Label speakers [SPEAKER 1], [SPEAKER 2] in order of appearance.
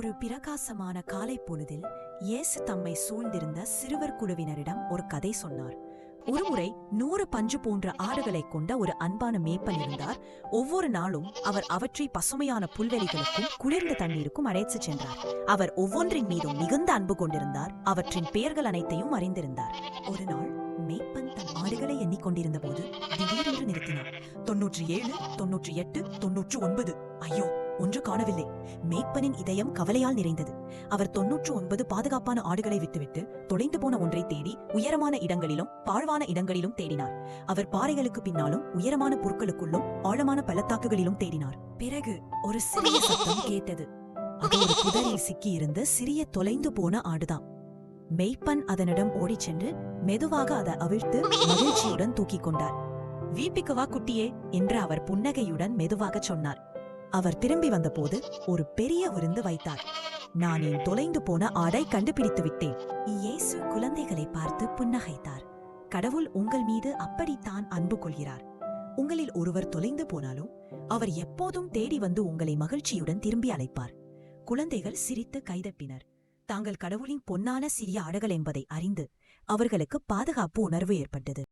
[SPEAKER 1] ஒரு பிரகாசமான காலை பொழுதில் இயேசு தம்மை சூழ்ந்திருந்த சிறுவர் குழுவினரிடம் ஒரு கதை சொன்னார். ஒருமுறை நூறு பஞ்சு போன்ற ஆடுகளை கொண்ட ஒரு அன்பான மேப்பன் இருந்தார். ஒவ்வொரு நாளும் அவர் அவற்றை பசுமையான புல்வெளிகளுக்கும் குளிர்ந்த தண்ணீருக்கும் அழைத்து சென்றார். அவர் ஒவ்வொன்றின் மீதும் மிகுந்த அன்பு கொண்டிருந்தார். அவற்றின் பெயர்கள் அனைத்தையும் அறிந்திருந்தார். ஒரு நாள் மேய்ப்பன் தன் ஆடுகளை எண்ணிக்கொண்டிருந்த போது திடீரென்று நிறுத்தினார். தொன்னூற்றி ஏழு தொன்னூற்றி எட்டு தொன்னூற்று ஒன்பது. ஐயோ! ஒன்று காணவில்லை. மேய்ப்பனின் இதயம் கவலையால் நிறைந்தது. அவர் தொன்னூற்று ஒன்பது பாதுகாப்பான ஆடுகளை விட்டுவிட்டு தொலைந்து போன ஒன்றை தேடி உயரமான இடங்களிலும் தாழ்வான இடங்களிலும் தேடினார். அவர் பாறைகளுக்கு பின்னாலும் உயரமான புற்களுக்குள்ளும் ஆழமான பள்ளத்தாக்குகளிலும் தேடினார். பிறகு ஒரு சிறிய சத்தம் கேட்டது. அது ஒரு புதரில் சிக்கியிருந்த சிறிய தொலைந்து போன ஆடுதான். மெய்ப்பன் அதனிடம் ஓடிச் சென்று மெதுவாக அதை அவிழ்த்து மகிழ்ச்சியுடன் தூக்கிக் கொண்டார். வீட்டுக்கு வா குட்டியே என்று அவர் புன்னகையுடன் மெதுவாகச் சொன்னார். அவர் திரும்பி வந்தபோது ஒரு பெரிய விருந்து வைத்தார். நான் என் தொலைந்து போன ஆடை கண்டுபிடித்து விட்டேன். இயேசு குழந்தைகளை பார்த்து புன்னகைத்தார். கடவுள் உங்கள் மீது அப்படித்தான் அன்பு கொள்கிறார். உங்களில் ஒருவர் தொலைந்து போனாலும் அவர் எப்போதும் தேடி வந்து உங்களை மகிழ்ச்சியுடன் திரும்பி அழைப்பார். குழந்தைகள் சிரித்து கைதப்பினர் தாங்கள் கடவுளின் பொன்னான சிறிய ஆடுகள் என்பதை அறிந்து அவர்களுக்கு பாதுகாப்பு உணர்வு ஏற்பட்டது.